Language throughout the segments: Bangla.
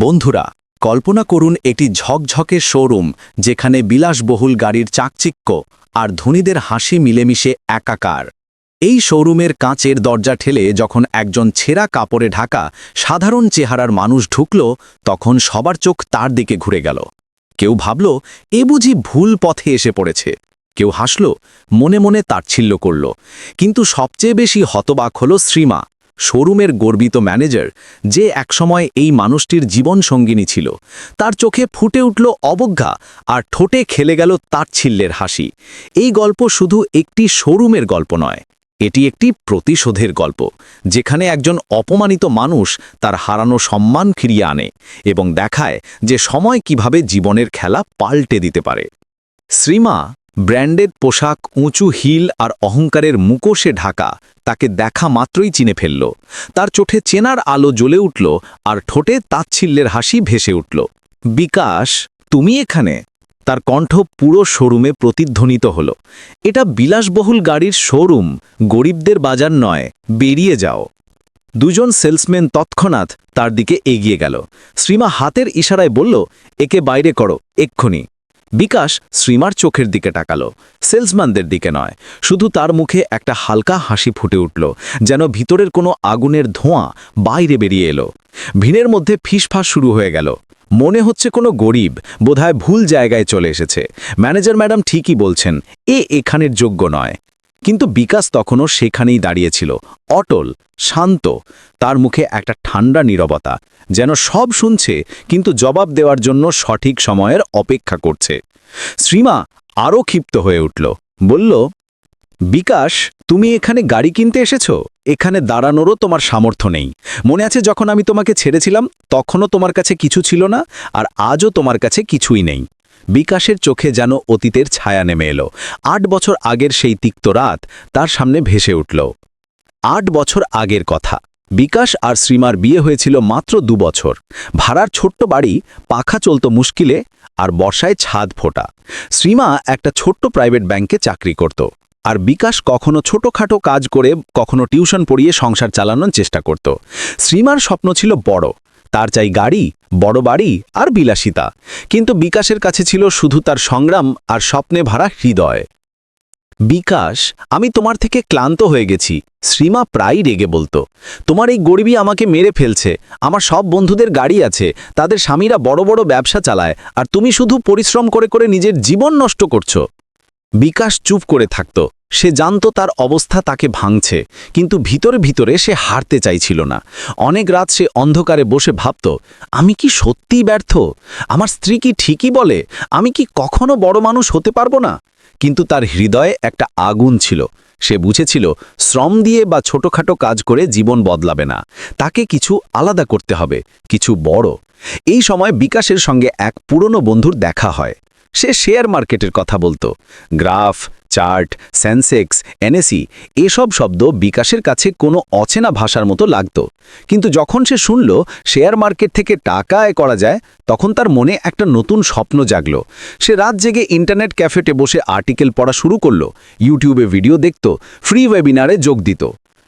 বন্ধুরা, কল্পনা করুন একটি ঝকঝকে শোরুম, যেখানে বিলাসবহুল গাড়ির চাকচিক্য আর ধনীদের হাসি মিলেমিশে একাকার। এই শোরুমের কাঁচের দরজা ঠেলে যখন একজন ছেঁড়া কাপড়ে ঢাকা সাধারণ চেহারার মানুষ ঢুকল, তখন সবার চোখ তার দিকে ঘুরে গেল। কেউ ভাবল, এ বুঝি ভুল পথে এসে পড়েছে। কেউ হাসল, মনে মনে তাচ্ছিল্য করল। কিন্তু সবচেয়ে বেশি হতবাক হল শ্রীমা। শোরুমের গর্বিত ম্যানেজার যে একসময় এই মানুষটির জীবন সঙ্গিনী ছিল। তার চোখে ফুটে উঠল অবজ্ঞা আর ঠোঁটে খেলে গেল তাচ্ছিল্যের হাসি। এই গল্প শুধু একটি শোরুমের গল্প নয়, এটি একটি প্রতিশোধের গল্প, যেখানে একজন অপমানিত মানুষ তার হারানো সম্মান ফিরিয়ে আনে এবং দেখায় যে সময় কীভাবে জীবনের খেলা পাল্টে দিতে পারে। শ্রীমা ব্র্যান্ডেড পোশাক উঁচু হিল আর অহংকারের মুখোশে ঢাকা, তাকে দেখা মাত্রই চিনে ফেলল। তার চোখে চেনার আলো জ্বলে উঠল আর ঠোঁটে তাচ্ছিল্যের হাসি ভেসে উঠল। বিকাশ, তুমি এখানে? তার কণ্ঠ পুরো শোরুমে প্রতিধ্বনিত হল। এটা বিলাসবহুল গাড়ির শোরুম, গরিবদের বাজার নয়, বেরিয়ে যাও। দুজন সেলসম্যান তৎক্ষণাৎ তার দিকে এগিয়ে গেল। শ্রীমা হাতের ইশারায় বলল, একে বাইরে করো, এক্ষুনি। বিকাশ শ্রীমার চোখের দিকে তাকালো, সেলসম্যানদের দিকে নয়, শুধু তার মুখে একটা হালকা হাসি ফুটে উঠল, যেন ভিতরের কোনো আগুনের ধোঁয়া বাইরে বেরিয়ে এলো। ভিনের মধ্যে ফিসফাস শুরু হয়ে গেল। মনে হচ্ছে কোনো গরিব বোধহয় ভুল জায়গায় চলে এসেছে। ম্যানেজার ম্যাডাম ঠিকই বলছেন, এ এখানের যোগ্য নয়। কিন্তু বিকাশ তখনও সেখানেই দাঁড়িয়েছিল। অটল, শান্ত, তার মুখে একটা ঠান্ডা নীরবতা, যেন সব শুনছে, কিন্তু জবাব দেওয়ার জন্য সঠিক সময়ের অপেক্ষা করছে। শ্রীমা আরও ক্ষিপ্ত হয়ে উঠল, বলল, বিকাশ, তুমি এখানে গাড়ি কিনতে এসেছ? এখানে দাঁড়ানোরও তোমার সামর্থ্য নেই। মনে আছে যখন আমি তোমাকে ছেড়েছিলাম, তখনও তোমার কাছে কিছু ছিল না, আর আজও তোমার কাছে কিছুই নেই। বিকাশের চোখে যেন অতীতের ছায়া নেমে এলো। আট বছর আগের সেই তিক্ত রাত তার সামনে ভেসে উঠল। আট বছর আগের কথা। বিকাশ আর শ্রীমার বিয়ে হয়েছিল মাত্র দু বছর। ভাড়ার ছোট্ট বাড়ি, পাখা চলত মুশকিলে আর বর্ষায় ছাদ ফোটা। শ্রীমা একটা ছোট্ট প্রাইভেট ব্যাংকে চাকরি করত। আর বিকাশ কখনো ছোটখাটো কাজ করে, কখনো টিউশন পড়িয়ে সংসার চালানোর চেষ্টা করত। শ্রীমার স্বপ্ন ছিল বড়। তার চাই গাড়ি, বড় বাড়ি আর বিলাসিতা। কিন্তু বিকাশের কাছে ছিল শুধু তার সংগ্রাম আর স্বপ্নে ভরা হৃদয়। বিকাশ, আমি তোমার থেকে ক্লান্ত হয়ে গেছি। শ্রীমা প্রায়ই রেগে বলতো, তোমার এই গরিবই আমাকে মেরে ফেলছে। আমার সব বন্ধুদের গাড়ি আছে, তাদের স্বামীরা বড় বড় ব্যবসা চালায়, আর তুমি শুধু পরিশ্রম করে করে নিজের জীবন নষ্ট করছ। বিকাশ চুপ করে থাকত সে জানত তার অবস্থা তাকে ভাঙছে, কিন্তু ভিতরে ভিতরে সে হারতে চাইছিল না। অনেক রাত সে অন্ধকারে বসে ভাবত, আমি কি সত্যিই ব্যর্থ? আমার স্ত্রী কি ঠিকই বলে? আমি কি কখনো বড় মানুষ হতে পারব না? কিন্তু তার হৃদয়ে একটা আগুন ছিল। সে বুঝেছিল, শ্রম দিয়ে বা ছোটখাটো কাজ করে জীবন বদলাবে না। তাকে কিছু আলাদা করতে হবে, কিছু বড়। এই সময় বিকাশের সঙ্গে এক পুরনো বন্ধুর দেখা হয়। সে শেয়ার মার্কেটের কথা বলতো। গ্রাফ চার্ট, সেন্সেক্স এনএসি এসব শব্দ বিকাশের কাছে কোনো অচেনা ভাষার মতো লাগত। কিন্তু যখন সে শুনল শেয়ার মার্কেট থেকে টাকা আয় করা যায়, তখন তার মনে একটা নতুন স্বপ্ন জাগল। সে রাত জেগে ইন্টারনেট ক্যাফেটে বসে আর্টিকেল পড়া শুরু করল, ইউটিউবে ভিডিও দেখত, ফ্রি ওয়েবিনারে যোগ দিত।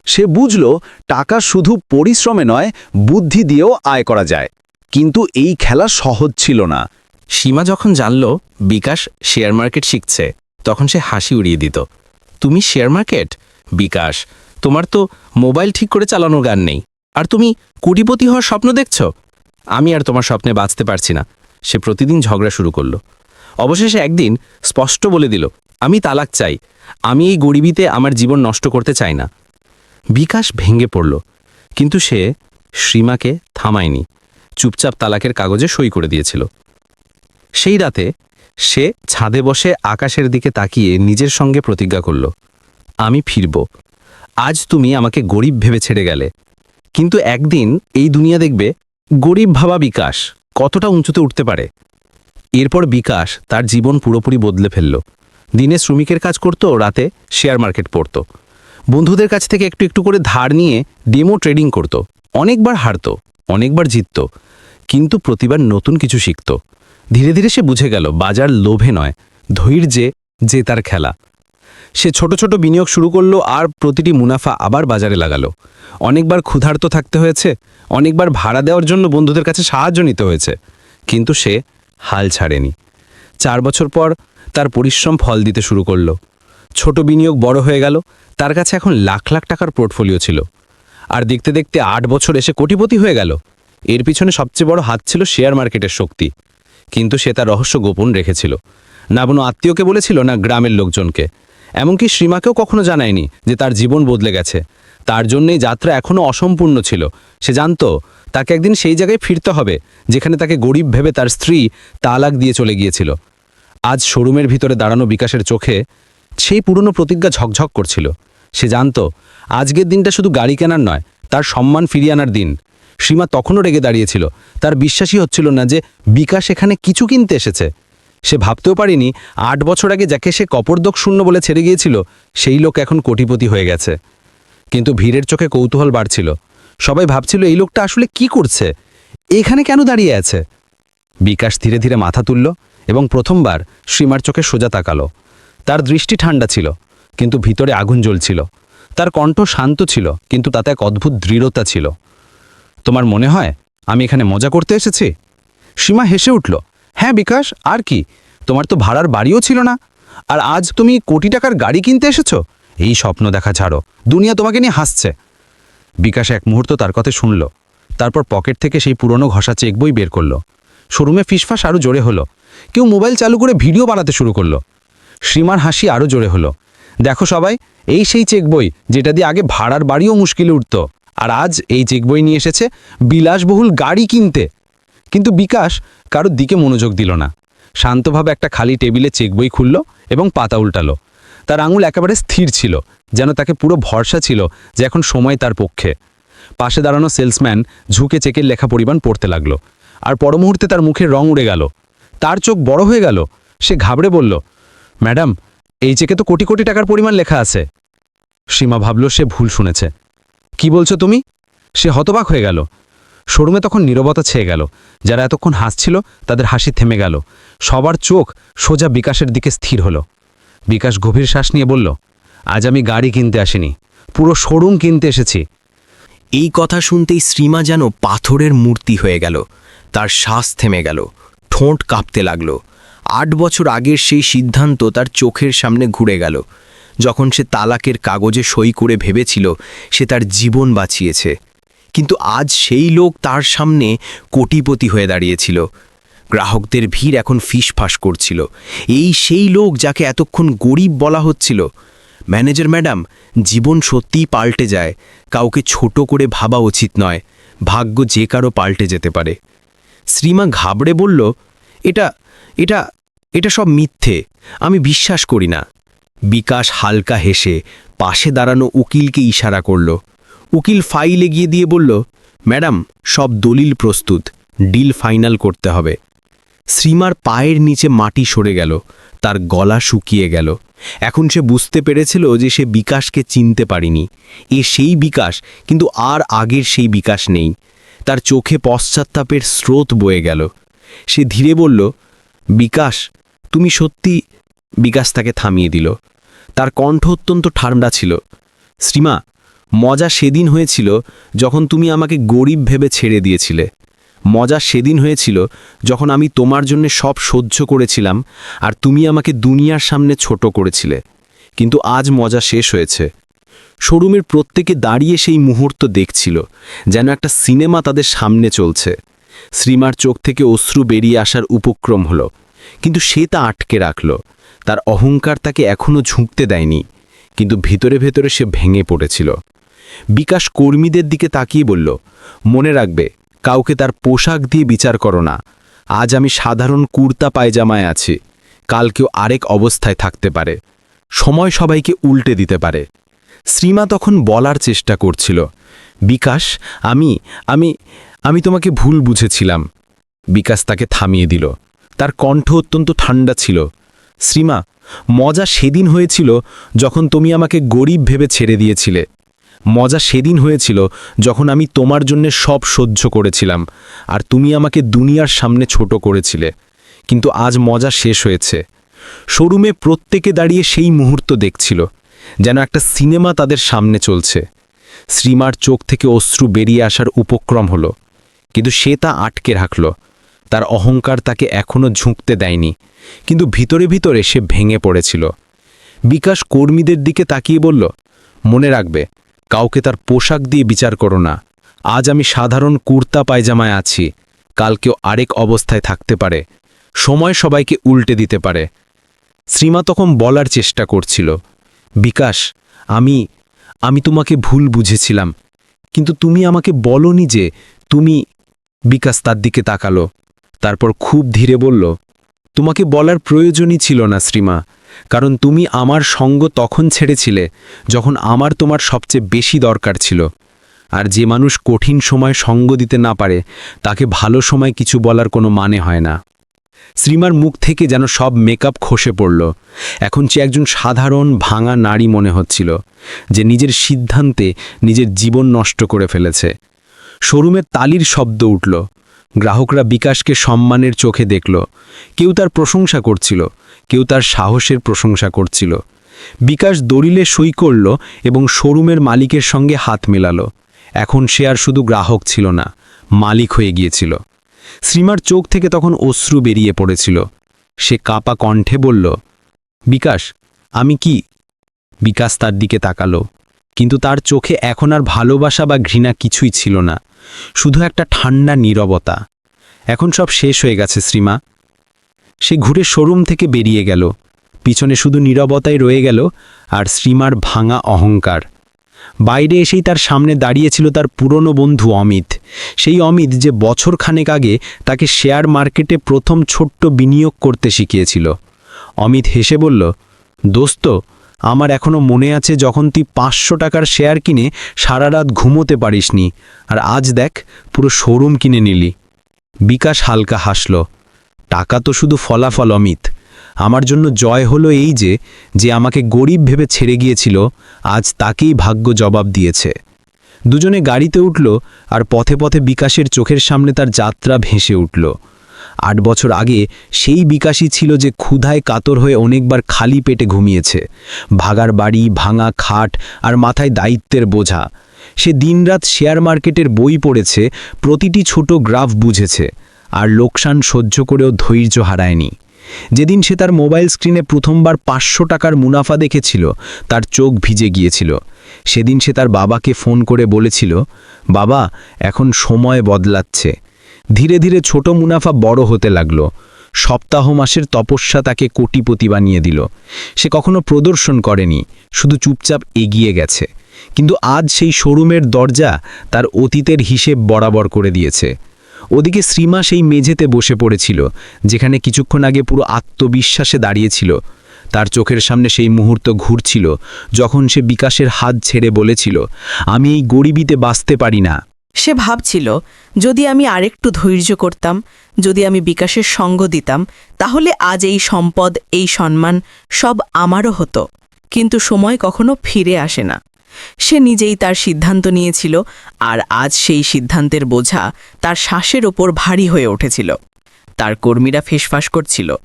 সে বুঝল টাকা শুধু পরিশ্রমে নয়, বুদ্ধি দিয়েও আয় করা যায়। কিন্তু এই খেলা সহজ ছিল না। সীমা যখন জানল, বিকাশ শেয়ার মার্কেট শিখছে। তখন সে হাসি উড়িয়ে দিত। তুমি শেয়ার মার্কেট? বিকাশ, তোমার তো মোবাইল ঠিক করে চালানোর গান নেই। আর তুমি কোটিপতি হওয়ার স্বপ্ন দেখছ? আমি আর তোমার স্বপ্নে বাঁচতে পারছি না। সে প্রতিদিন ঝগড়া শুরু করল। অবশেষে একদিন স্পষ্ট বলে দিল, আমি তালাক চাই। আমি এই গরিবিতে আমার জীবন নষ্ট করতে চাই না। বিকাশ ভেঙে পড়ল, কিন্তু সে শ্রীমাকে থামায়নি। চুপচাপ তালাকের কাগজে সই করে দিয়েছিল। সেই রাতে সে ছাদে বসে আকাশের দিকে তাকিয়ে নিজের সঙ্গে প্রতিজ্ঞা করল, আমি ফিরব। আজ তুমি আমাকে গরিব ভেবে ছেড়ে গেলে। কিন্তু একদিন এই দুনিয়া দেখবে গরিব ভাবা বিকাশ কতটা উঁচুতে উঠতে পারে। এরপর বিকাশ তার জীবন পুরোপুরি বদলে ফেলল। দিনে শ্রমিকের কাজ করত, রাতে শেয়ার মার্কেট পড়ত। বন্ধুদের কাছ থেকে একটু একটু করে ধার নিয়ে ডেমো ট্রেডিং করত। অনেকবার হারত, অনেকবার জিতত, কিন্তু প্রতিবার নতুন কিছু শিখত। ধীরে ধীরে সে বুঝে গেল, বাজার লোভে নয়, ধৈর্যে যে তার খেলা। সে ছোট ছোট বিনিয়োগ শুরু করল আর প্রতিটি মুনাফা আবার বাজারে লাগালো। অনেকবার ক্ষুধার্ত থাকতে হয়েছে, অনেকবার ভাড়া দেওয়ার জন্য বন্ধুদের কাছে সাহায্য নিতে হয়েছে, কিন্তু সে হাল ছাড়েনি। চার বছর পর তার পরিশ্রম ফল দিতে শুরু করল। ছোট বিনিয়োগ বড় হয়ে গেল, তার কাছে এখন লাখ লাখ টাকার পোর্টফোলিও ছিল। আর দেখতে দেখতে আট বছর এসে কোটিপতি হয়ে গেল। এর পিছনে সবচেয়ে বড় হাত ছিল শেয়ার মার্কেটের শক্তি। কিন্তু সে তার রহস্য গোপন রেখেছিল। না কোনো আত্মীয়কে বলেছিল, না, গ্রামের লোকজনকে। এমনকি শ্রীমাকেও কখনো জানায়নি যে তার জীবন বদলে গেছে। তার জন্যই যাত্রা এখনও অসম্পূর্ণ ছিল। সে জানতো, তাকে একদিন সেই জায়গায় ফিরতে হবে, যেখানে তাকে গরিব ভেবে তার স্ত্রী তালাক দিয়ে চলে গিয়েছিল। আজ শোরুমের ভিতরে দাঁড়ানো বিকাশের চোখে সেই পুরনো প্রতিজ্ঞা ঝকঝক করছিল। সে জানত, আজকের দিনটা শুধু গাড়ি কেনার নয়, তার সম্মান ফিরিয়ে আনার দিন। সীমা তখনও রেগে দাঁড়িয়েছিল। তার বিশ্বাসই হচ্ছিল না যে বিকাশ এখানে কিছু কিনতে এসেছে। সে ভাবতেও পারিনি আট বছর আগে যাকে সে কপরদক শূন্য বলে ছেড়ে গিয়েছিল, সেই লোক এখন কোটিপতি হয়ে গেছে। কিন্তু ভিড়ের চোখে কৌতূহল বাড়ছিল। সবাই ভাবছিল, এই লোকটা আসলে কি করছে? এখানে কেন দাঁড়িয়ে আছে? বিকাশ ধীরে ধীরে মাথা তুলল এবং প্রথমবার শ্রীমার চোখে সোজা তাকালো। তার দৃষ্টি ঠান্ডা ছিল, কিন্তু ভিতরে আগুন জ্বলছিল। তার কণ্ঠ শান্ত ছিল, কিন্তু তাতে এক অদ্ভুত দৃঢ়তা ছিল। তোমার মনে হয় আমি এখানে মজা করতে এসেছি? সীমা হেসে উঠল হ্যাঁ বিকাশ, আর কি? তোমার তো ভাড়ার বাড়িও ছিল না। আর আজ তুমি কোটি টাকার গাড়ি কিনতে এসেছ? এই স্বপ্ন দেখা ছাড়ো, দুনিয়া তোমাকে নিয়ে হাসছে। বিকাশ এক মুহূর্ত তার কথা শুনল, তারপর পকেট থেকে সেই পুরনো ঘষা চেক বই বের করল। শোরুমে ফিসফাস আরও জোরে হলো, কেউ মোবাইল চালু করে ভিডিও বানাতে শুরু করল। শ্রীমার হাসি আরও জোরে হলো, দেখো সবাই, এই সেই চেক বই, যেটা দিয়ে আগে ভাড়ার বাড়িও মুশকিলে উঠত। আর আজ এই চেক বই নিয়ে এসেছে, বিলাসবহুল গাড়ি কিনতে। কিন্তু বিকাশ কারোর দিকে মনোযোগ দিল না। শান্তভাবে একটা খালি টেবিলে চেক বই খুলল এবং পাতা উল্টালো। তার আঙুল একেবারে স্থির ছিল, যেন তাকে পুরো ভরসা ছিল যে এখন সময় তার পক্ষে। পাশে দাঁড়ানো সেলসম্যান ঝুঁকে চেকের লেখা পরিমাণ পড়তে লাগল। আর পর মুহূর্তে তার মুখের রং উড়ে গেল। তার চোখ বড় হয়ে গেল। সে ঘাবড়ে বলল, ম্যাডাম, এই চেকে তো কোটি কোটি টাকার পরিমাণ লেখা আছে। সীমা ভাবল সে ভুল শুনেছে। কি বলছো তুমি? সে হতবাক হয়ে গেল। শোরুমে তখন নীরবতা ছেয়ে গেল। যারা এতক্ষণ হাসছিল, তাদের হাসি থেমে গেল। সবার চোখ সোজা বিকাশের দিকে স্থির হলো। বিকাশ গভীর শ্বাস নিয়ে বলল, আজ আমি গাড়ি কিনতে আসিনি। পুরো শোরুম কিনতে এসেছি। এই কথা শুনতেই শ্রীমা যেন পাথরের মূর্তি হয়ে গেল। তার শ্বাস থেমে গেল। ঠোঁট কাঁপতে লাগল। আট বছর আগের সেই সিদ্ধান্ত তার চোখের সামনে ঘুরে গেল। যখন সে তালাকের কাগজে সই করে ভেবেছিল, সে তার জীবন বাঁচিয়েছে। কিন্তু আজ সেই লোক তার সামনে কোটিপতি হয়ে দাঁড়িয়েছিল। গ্রাহকদের ভিড় এখন ফিসফাস করছিল। এই সেই লোক যাকে এতক্ষণ গরিব বলা হচ্ছিল। ম্যানেজার ম্যাডাম, জীবন সত্যিই পাল্টে যায়। কাউকে ছোট করে ভাবা উচিত নয়। ভাগ্য যে কারও পাল্টে যেতে পারে। শ্রীমা ঘাবড়ে বলল, এটা এটা এটা সব মিথ্যে। আমি বিশ্বাস করি না। বিকাশ হালকা হেসে পাশে দাঁড়ানো উকিলকে ইশারা করল। উকিল ফাইল এগিয়ে দিয়ে বলল, ম্যাডাম, সব দলিল প্রস্তুত, ডিল ফাইনাল করতে হবে। শ্রীমার পায়ের নিচে মাটি সরে গেল, তার গলা শুকিয়ে গেল। এখন সে বুঝতে পেরেছিল যে সে বিকাশকে চিনতে পারিনি। এ সেই বিকাশ, কিন্তু আর আগের সেই বিকাশ নেই। তার চোখে পশ্চাত্তাপের স্রোত বয়ে গেল। সে ধীরে বলল, বিকাশ, তুমি সত্যি বিকাশ তাকে থামিয়ে দিল। তার কণ্ঠ অত্যন্ত ঠান্ডা ছিল। শ্রীমা, মজা সেদিন হয়েছিল যখন তুমি আমাকে গরিব ভেবে ছেড়ে দিয়েছিলে। মজা সেদিন হয়েছিল যখন আমি তোমার জন্য সব সহ্য করেছিলাম আর তুমি আমাকে দুনিয়ার সামনে ছোট করেছিলে। কিন্তু আজ মজা শেষ হয়েছে। শোরুমের প্রত্যেকে দাঁড়িয়ে সেই মুহূর্ত দেখছিল, যেন একটা সিনেমা তাদের সামনে চলছে। শ্রীমার চোখ থেকে অশ্রু বেরিয়ে আসার উপক্রম হলো, কিন্তু সে তা আটকে রাখল। তার অহংকার তাকে এখনও ঝুঁকতে দেয়নি, কিন্তু ভিতরে ভেতরে সে ভেঙে পড়েছিল। বিকাশ কর্মীদের দিকে তাকিয়ে বলল, মনে রাখবে, কাউকে তার পোশাক দিয়ে বিচার করো না। আজ আমি সাধারণ কুর্তা পায়জামায় আছি কাল কেউ আরেক অবস্থায় থাকতে পারে। সময় সবাইকে উল্টে দিতে পারে। শ্রীমা তখন বলার চেষ্টা করছিল, বিকাশ, আমি আমি আমি তোমাকে ভুল বুঝেছিলাম। বিকাশ তাকে থামিয়ে দিল। তার কণ্ঠ অত্যন্ত ঠান্ডা ছিল। শ্রীমা, মজা সেদিন হয়েছিল যখন তুমি আমাকে গরিব ভেবে ছেড়ে দিয়েছিলে। মজা সেদিন হয়েছিল যখন আমি তোমার জন্য সব সহ্য করেছিলাম আর তুমি আমাকে দুনিয়ার সামনে ছোট করেছিলে। কিন্তু আজ মজা শেষ হয়েছে। শোরুমে প্রত্যেকে দাঁড়িয়ে সেই মুহূর্ত দেখছিল, যেন একটা সিনেমা তাদের সামনে চলছে। শ্রীমার চোখ থেকে অশ্রু বেরিয়ে আসার উপক্রম হলো, কিন্তু সে তা আটকে রাখল। তার অহংকার তাকে এখনও ঝুঁকতে দেয়নি, কিন্তু ভিতরে ভিতরে সে ভেঙে পড়েছিল। বিকাশ কর্মীদের দিকে তাকিয়ে বলল, মনে রাখবে, কাউকে তার পোশাক দিয়ে বিচার করো না। আজ আমি সাধারণ কুর্তা পায়জামায় আছি, কাল কেউ আরেক অবস্থায় থাকতে পারে। সময় সবাইকে উল্টে দিতে পারে। শ্রীমা তখন বলার চেষ্টা করছিল, বিকাশ, আমি আমি তোমাকে ভুল বুঝেছিলাম, কিন্তু তুমি আমাকে বলনি যে তুমি, বিকাশ তার দিকে তাকালো তারপর খুব ধীরে বলল, তোমাকে বলার প্রয়োজনই ছিল না, শ্রীমা, কারণ তুমি আমার সঙ্গ তখন ছেড়েছিলে যখন আমার তোমার সবচেয়ে বেশি দরকার ছিল। আর যে মানুষ কঠিন সময় সঙ্গ দিতে না পারে, তাকে ভালো সময় কিছু বলার কোনো মানে হয় না। শ্রীমার মুখ থেকে যেন সব মেকআপ খসে পড়ল। এখন সে একজন সাধারণ, ভাঙা নারী মনে হচ্ছিল, যে নিজের সিদ্ধান্তে নিজের জীবন নষ্ট করে ফেলেছে। শোরুমের তালির শব্দ উঠল। গ্রাহকরা বিকাশকে সম্মানের চোখে দেখল। কেউ তার প্রশংসা করছিল, কেউ তার সাহসের প্রশংসা করছিল। বিকাশ দলিলে সই করল এবং শোরুমের মালিকের সঙ্গে হাত মেলালো। এখন সে আর শুধু গ্রাহক ছিল না, মালিক হয়ে গিয়েছিল। শ্রীমার চোখ থেকে তখন অশ্রু বেরিয়ে পড়েছিল। সে কাপা কণ্ঠে বলল, বিকাশ, আমি কি? বিকাশ তার দিকে তাকালো, কিন্তু তার চোখে এখন আর ভালোবাসা বা ঘৃণা কিছুই ছিল না। শুধু একটা ঠান্ডা নীরবতা। এখন সব শেষ হয়ে গেছে, শ্রীমা। সে ঘুরে শোরুম থেকে বেরিয়ে গেল। পিছনে শুধু নীরবতাই রয়ে গেল আর শ্রীমার ভাঙা অহংকার। বাইরে এসেই তার সামনে দাঁড়িয়েছিল তার পুরনো বন্ধু অমিত। সেই অমিত যে বছর খানেক আগে তাকে শেয়ার মার্কেটে প্রথম ছোট্ট বিনিয়োগ করতে শিখিয়েছিল। অমিত হেসে বলল, দোস্ত আমার এখনও মনে আছে যখন তুই পাঁচশো টাকার শেয়ার কিনে সারা রাত ঘুমোতে পারিসনি। আর আজ দেখ, পুরো শোরুম কিনে নিলি। বিকাশ হালকা হাসল। টাকা তো শুধু ফলাফল, অমিত। আমার জন্য জয় হলো এই যে যে আমাকে গরিব ভেবে ছেড়ে গিয়েছিল, আজ তাকেই ভাগ্য জবাব দিয়েছে। দুজনে গাড়িতে উঠল আর পথে পথে বিকাশের চোখের সামনে তার যাত্রা ভেসে উঠল। আট বছর আগে সেই বিকাশই ছিল যে ক্ষুধায় কাতর হয়ে অনেকবার খালি পেটে ঘুমিয়েছে। ভাগার বাড়ি, ভাঙা খাট আর মাথায় দায়িত্বের বোঝা। সে দিনরাত শেয়ার মার্কেটের বই পড়েছে, প্রতিটি ছোট গ্রাফ বুঝেছে, আর লোকসান সহ্য করেও ধৈর্য হারায়নি। যেদিন সে তার মোবাইল স্ক্রিনে প্রথমবার পাঁচশো টাকার মুনাফা দেখেছিল, তার চোখ ভিজে গিয়েছিল। সেদিন সে তার বাবাকে ফোন করে বলেছিল, বাবা, এখন সময় বদলাচ্ছে। ধীরে ধীরে ছোট মুনাফা বড় হতে লাগল। সপ্তাহ মাসের তপস্যা তাকে কোটিপতি বানিয়ে দিল। সে কখনো প্রদর্শন করেনি, শুধু চুপচাপ এগিয়ে গেছে। কিন্তু আজ সেই শোরুমের দরজা তার অতীতের হিসেব বরাবর করে দিয়েছে। ওদিকে শ্রীমা সেই মেঝেতে বসে পড়েছিল, যেখানে কিছুক্ষণ আগে পুরো আত্মবিশ্বাসে দাঁড়িয়েছিল। তার চোখের সামনে সেই মুহূর্ত ঘুরছিল, যখন সে বিকাশের হাত ছেড়ে বলেছিল, আমি এই গরিবিতে বাঁচতে পারি না। সে ভাবছিল, যদি আমি আরেকটু ধৈর্য করতাম, যদি আমি বিকাশের সঙ্গ দিতাম, তাহলে আজ এই সম্পদ, এই সম্মান সব আমারও হতো। কিন্তু সময় কখনো ফিরে আসে না। সে নিজেই তার সিদ্ধান্ত নিয়েছিল আর আজ সেই সিদ্ধান্তের বোঝা তার শ্বাসের ওপর ভারী হয়ে উঠেছিল। তার কর্মীরা ফেসফাস করছিল,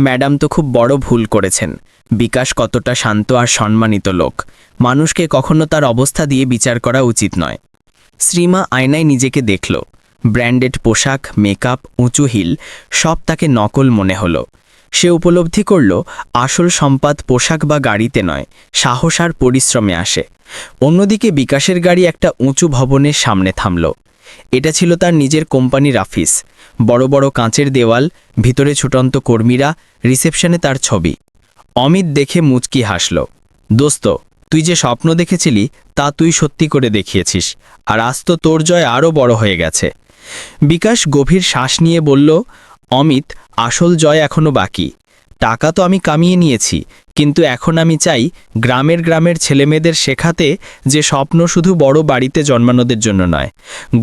ম্যাডাম তো খুব বড় ভুল করেছেন। বিকাশ কতটা শান্ত আর সম্মানিত লোক। মানুষকে কখনো তার অবস্থা দিয়ে বিচার করা উচিত নয়। শ্রীমা আয়নায় নিজেকে দেখল। ব্র্যান্ডেড পোশাক, মেকআপ, উঁচু হিল, সব তাকে নকল মনে হলো। সে উপলব্ধি করল, আসল সম্পাদ পোশাক বা গাড়িতে নয়, সাহস আর পরিশ্রমে আসে। অন্যদিকে বিকাশের গাড়ি একটা উঁচু ভবনের সামনে থামল। এটা ছিল তার নিজের কোম্পানির অফিস বড় বড় কাঁচের দেওয়াল, ভিতরে ছুটন্ত কর্মীরা, রিসেপশনে তার ছবি। অমিত দেখে মুচকি হাসল, দোস্ত তুই যে স্বপ্ন দেখেছিলি, তা তুই সত্যি করে দেখিয়েছিস, আর আজ তো তোর জয় আরও বড় হয়ে গেছে। বিকাশ গভীর শ্বাস নিয়ে বলল, অমিত, আসল জয় এখনও বাকি। টাকা তো আমি কামিয়ে নিয়েছি, কিন্তু এখন আমি চাই গ্রামের গ্রামের ছেলেমেয়েদের শেখাতে যে স্বপ্ন শুধু বড় বাড়িতে জন্মানোদের জন্য নয়,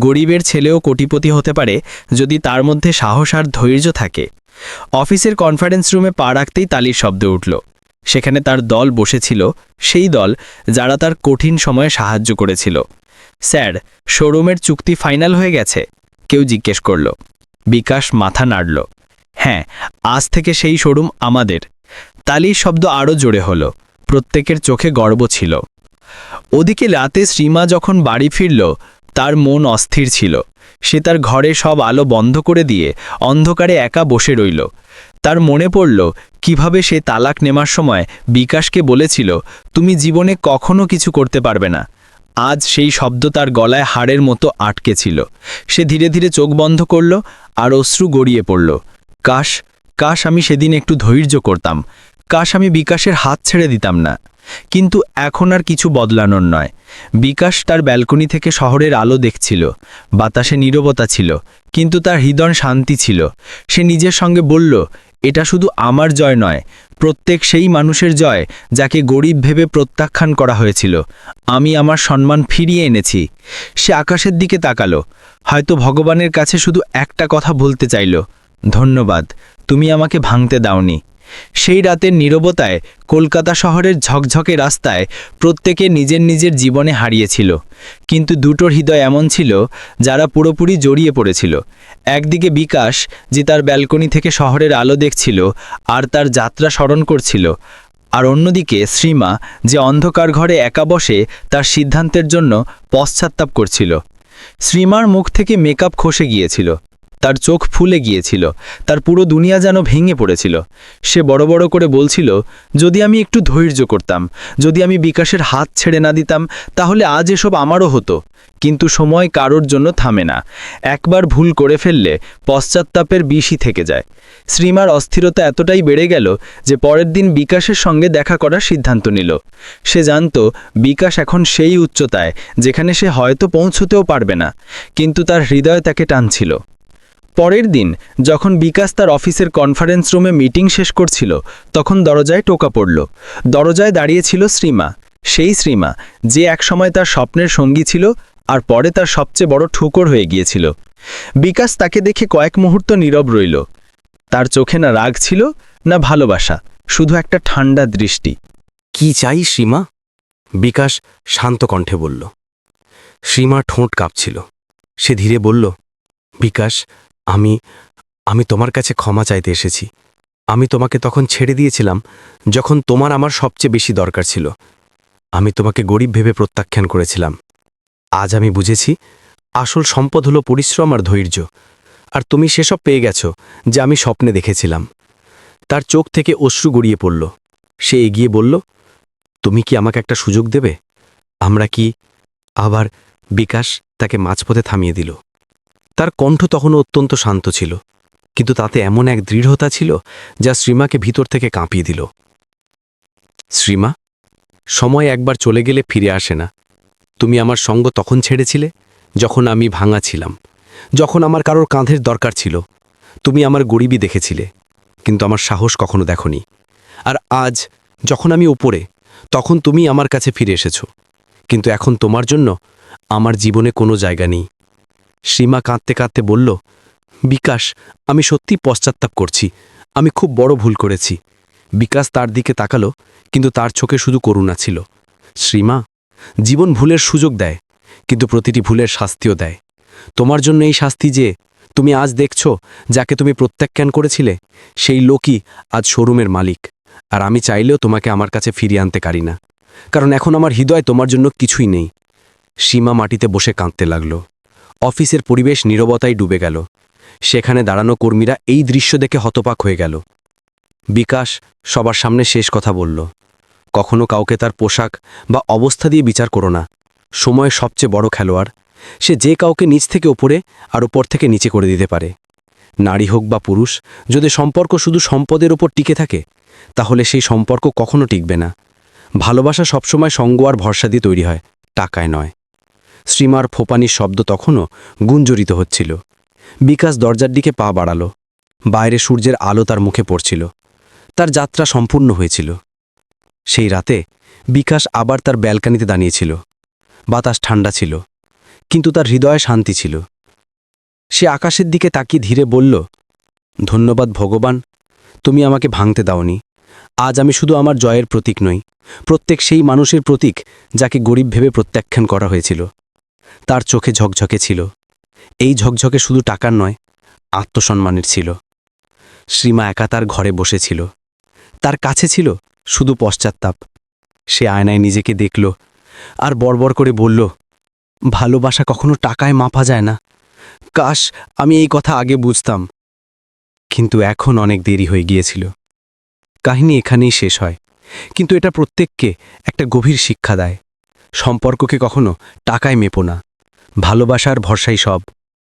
গরিবের ছেলেও কোটিপতি হতে পারে যদি তার মধ্যে সাহস আর ধৈর্য থাকে। অফিসের কনফারেন্স রুমে পা রাখতেই তালির শব্দ উঠল। সেখানে তার দল বসেছিল, সেই দল যারা তার কঠিন সময়ে সাহায্য করেছিল। স্যার, শোরুমের চুক্তি ফাইনাল হয়ে গেছে, কেউ জিজ্ঞেস করল। বিকাশ মাথা নাড়ল। হ্যাঁ আজ থেকে সেই শোরুম আমাদের। তালির শব্দ আরও জোরে হলো, প্রত্যেকের চোখে গর্ব ছিল। ওদিকে রাতে শ্রীমা যখন বাড়ি ফিরল, তার মন অস্থির ছিল। সে তার ঘরে সব আলো বন্ধ করে দিয়ে অন্ধকারে একা বসে রইল। তার মনে পড়ল, কীভাবে সে তালাক নেমার সময় বিকাশকে বলেছিল, তুমি জীবনে কখনো কিছু করতে পারবে না। আজ সেই শব্দ তার গলায় হাড়ের মতো আটকে ছিল। সে ধীরে ধীরে চোখ বন্ধ করল আর অশ্রু গড়িয়ে পড়ল। কাশ কাশ, আমি সেদিন একটু ধৈর্য করতাম। কাশ, আমি বিকাশের হাত ছেড়ে দিতাম না। কিন্তু এখন আর কিছু বদলানোর নয়। বিকাশ তার ব্যালকনি থেকে শহরের আলো দেখছিল। বাতাসে নীরবতা ছিল। কিন্তু তার হৃদয় শান্তি ছিল। সে নিজের সঙ্গে বলল এটা শুধু আমার জয় নয়, প্রত্যেক সেই মানুষের জয় যাকে গরিব ভেবে প্রত্যাখ্যান করা হয়েছিল। আমি আমার সম্মান ফিরিয়ে এনেছি। সে আকাশের দিকে তাকালো, হয়তো ভগবানের কাছে শুধু একটা কথা বলতে চাইল, ধন্যবাদ, তুমি আমাকে ভাঙতে দাওনি। সেই রাতের নীরবতায় কলকাতা শহরের ঝকঝকে রাস্তায় প্রত্যেকে নিজের নিজের জীবনে হারিয়েছিল। কিন্তু দুটোর হৃদয় এমন ছিল যারা পুরোপুরি জড়িয়ে পড়েছিল। একদিকে বিকাশ, যে তার ব্যালকনি থেকে শহরের আলো দেখছিল আর তার যাত্রা স্মরণ করছিল, আর অন্যদিকে শ্রীমা, যে অন্ধকার ঘরে একা বসে তার সিদ্ধান্তের জন্য পশ্চাত্তাপ করছিল। শ্রীমার মুখ থেকে মেকআপ খসে গিয়েছিল। তার চোখ ফুলে গিয়েছিল, তার পুরো দুনিয়া যেন ভেঙে পড়েছিল। সে বড় বড় করে বলছিল, যদি আমি একটু ধৈর্য করতাম, যদি আমি বিকাশের হাত ছেড়ে না দিতাম, তাহলে আজ এসব আমারও হতো। কিন্তু সময় কারোর জন্য থামে না। একবার ভুল করে ফেললে পশ্চাত্তাপের বিষই থেকে যায়। শ্রীমার অস্থিরতা এতটাই বেড়ে গেল যে পরের দিন বিকাশের সঙ্গে দেখা করার সিদ্ধান্ত নিল। সে জানত, বিকাশ এখন সেই উচ্চতায়, যেখানে সে হয়তো পৌঁছতেও পারবে না। কিন্তু তার হৃদয় তাকে টানছিল। পরের দিন, যখন বিকাশ তার অফিসের কনফারেন্স রুমে মিটিং শেষ করছিল, তখন দরজায় টোকা পড়ল। দরজায় দাঁড়িয়েছিল শ্রীমা। সেই শ্রীমা, যে একসময় তার স্বপ্নের সঙ্গী ছিল আর পরে তার সবচেয়ে বড় ঠুকর হয়ে গিয়েছিল। বিকাশ তাকে দেখে কয়েক মুহূর্ত নীরব রইল। তার চোখে না রাগ ছিল, না ভালোবাসা, শুধু একটা ঠান্ডা দৃষ্টি। কি চাই সীমা বিকাশ শান্ত কণ্ঠে বলল। সীমা ঠোঁট কাঁপছিল। সে ধীরে বলল, বিকাশ আমি আমি তোমার কাছে ক্ষমা চাইতে এসেছি। আমি তোমাকে তখন ছেড়ে দিয়েছিলাম, যখন তোমার আমার সবচেয়ে বেশি দরকার ছিল। আমি তোমাকে গরিব ভেবে প্রত্যাখ্যান করেছিলাম। আজ আমি বুঝেছি, আসল সম্পদ হলো পরিশ্রম আর ধৈর্য। আর তুমি সেসব পেয়ে গেছো, যা আমি স্বপ্নে দেখেছিলাম। তার চোখ থেকে অশ্রু গড়িয়ে পড়ল। সে এগিয়ে বলল, তুমি কি আমাকে একটা সুযোগ দেবে? আমরা কি আবার বিকাশ তাকে মাঝপথে থামিয়ে দিল। তার কণ্ঠ তখনও অত্যন্ত শান্ত ছিল, কিন্তু তাতে এমন এক দৃঢ়তা ছিল যা শ্রীমাকে ভিতর থেকে কাঁপিয়ে দিল। শ্রীমা, সময় একবার চলে গেলে ফিরে আসে না। তুমি আমার সঙ্গ তখন ছেড়েছিলে, যখন আমি ভাঙা ছিলাম, যখন আমার কারোর কাঁধের দরকার ছিল। তুমি আমার গরিবই দেখেছিলে, কিন্তু আমার সাহস কখনো দেখনি। আর আজ, যখন আমি উপরে, তখন তুমি আমার কাছে ফিরে এসেছ। কিন্তু এখন তোমার জন্য আমার জীবনে কোনো জায়গা নেই। সীমা কাঁদতে কাঁদতে বলল, বিকাশ, আমি সত্যি পশ্চাত্তাপ করছি। আমি খুব বড় ভুল করেছি। বিকাশ তার দিকে তাকালো, কিন্তু তার চোখে শুধু করুণা ছিল। শ্রীমা জীবন ভুলের সুযোগ দেয়, কিন্তু প্রতিটি ভুলের শাস্তিও দেয়। তোমার জন্য এই শাস্তি যে তুমি আজ দেখছ, যাকে তুমি প্রত্যাখ্যান করেছিলে, সেই লোকই আজ শোরুমের মালিক। আর আমি চাইলেও তোমাকে আমার কাছে ফিরিয়ে আনতে পারি না। কারণ এখন আমার হৃদয় তোমার জন্য কিছুই নেই। সীমা মাটিতে বসে কাঁদতে লাগল। অফিসের পরিবেশ নীরবতায় ডুবে গেল। সেখানে দাঁড়ানো কর্মীরা এই দৃশ্য দেখে হতপাক হয়ে গেল। বিকাশ সবার সামনে শেষ কথা বলল। কখনো কাউকে তার পোশাক বা অবস্থা দিয়ে বিচার করো না। সময় সবচেয়ে বড় খেলোয়াড়। সে যে কাউকে নিচ থেকে ওপরে আর ওপর থেকে নিচে করে দিতে পারে। নারী হোক বা পুরুষ, যদি সম্পর্ক শুধু সম্পদের ওপর টিকে থাকে, তাহলে সেই সম্পর্ক কখনো টিকবে না। ভালোবাসা সবসময় সঙ্গ আর ভরসা দিয়ে তৈরি হয়, টাকায় নয়। শ্রীমার ফোপানির শব্দ তখনও গুঞ্জরিত হচ্ছিল। বিকাশ দরজার দিকে পা বাড়ালো। বাইরে সূর্যের আলো তার মুখে পড়ছিল। তার যাত্রা সম্পূর্ণ হয়েছিল। সেই রাতে বিকাশ আবার তার ব্যালকানিতে দাঁড়িয়েছিল। বাতাস ঠান্ডা ছিল, কিন্তু তার হৃদয়ে শান্তি ছিল। সে আকাশের দিকে তাকিয়ে ধীরে বলল, ধন্যবাদ ভগবান, তুমি আমাকে ভাঙতে দাওনি। আজ আমি শুধু আমার জয়ের প্রতীক নই, প্রত্যেক সেই মানুষের প্রতীক যাকে গরিব ভেবে প্রত্যাখ্যান করা হয়েছিল। তার চোখে ঝকঝকে ছিল। এই ঝকঝকে শুধু টাকার নয়, আত্মসম্মানের ছিল। শ্রীমা একা তার ঘরে বসেছিল। তার কাছে ছিল শুধু পশ্চাত্তাপ। সে আয়নায় নিজেকে দেখল আর বড়বড় করে বলল, ভালোবাসা কখনো টাকায় মাপা যায় না। কাশ, আমি এই কথা আগে বুঝতাম। কিন্তু এখন অনেক দেরি হয়ে গিয়েছিল। কাহিনী এখানেই শেষ হয়। কিন্তু এটা প্রত্যেককে একটা গভীর শিক্ষা দেয়। সম্পর্ককে কখনো টাকায় মেপো না। ভালোবাসার ভরসাই সব।